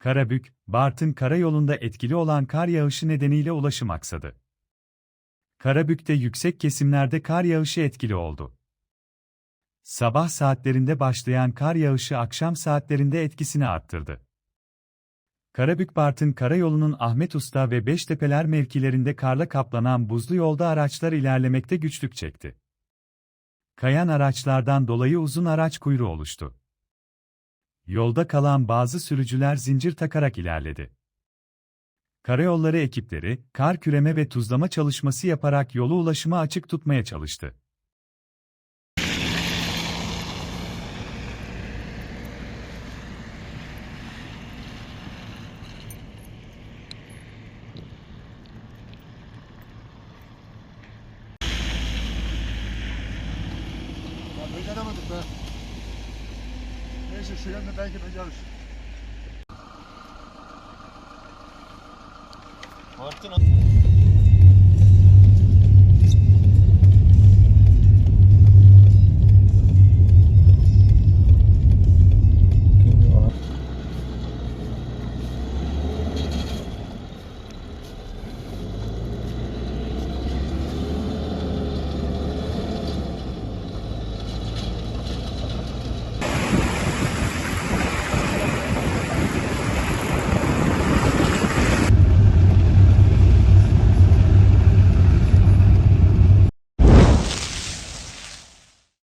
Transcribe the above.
Karabük, Bartın karayolunda etkili olan kar yağışı nedeniyle ulaşım aksadı. Karabük'te yüksek kesimlerde kar yağışı etkili oldu. Sabah saatlerinde başlayan kar yağışı akşam saatlerinde etkisini arttırdı. Karabük-Bartın karayolunun Ahmet Usta ve Beştepeler mevkilerinde karla kaplanan buzlu yolda araçlar ilerlemekte güçlük çekti. Kayan araçlardan dolayı uzun araç kuyruğu oluştu. Yolda kalan bazı sürücüler zincir takarak ilerledi. Karayolları ekipleri, kar küreme ve tuzlama çalışması yaparak yolu ulaşıma açık tutmaya çalıştı. Beceremedik be. Neyse şu yönde belki beceririz. Bartın